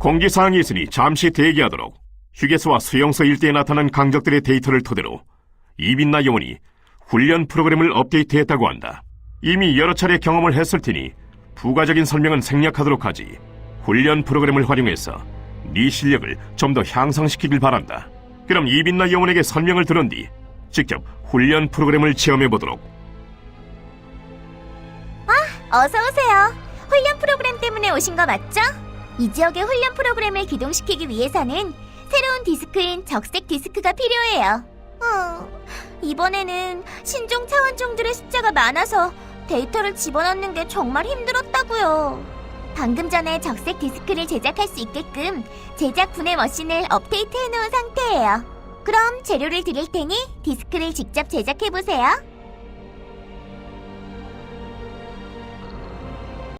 공지사항이 있으니 잠시 대기하도록 휴게소와 수용소 일대에 나타난 강적들의 데이터를 토대로 이빈나 요원이 훈련 프로그램을 업데이트했다고 한다. 이미 여러 차례 경험을 했을 테니 부가적인 설명은 생략하도록 하지. 훈련 프로그램을 활용해서 네 실력을 좀 더 향상시키길 바란다. 그럼 이빈나 요원에게 설명을 들은 뒤 직접 훈련 프로그램을 체험해 보도록. 어서 오세요. 훈련 프로그램 때문에 오신 거 맞죠? 이 지역의 훈련 프로그램을 기동시키기 위해서는 새로운 디스크인 적색 디스크가 필요해요. 어, 이번에는 신종 차원종들의 숫자가 많아서 데이터를 집어넣는 게 정말 힘들었다고요. 방금 전에 적색 디스크를 제작할 수 있게끔 제작 분해 머신을 업데이트 해 놓은 상태예요. 그럼 재료를 드릴 테니 디스크를 직접 제작해 보세요.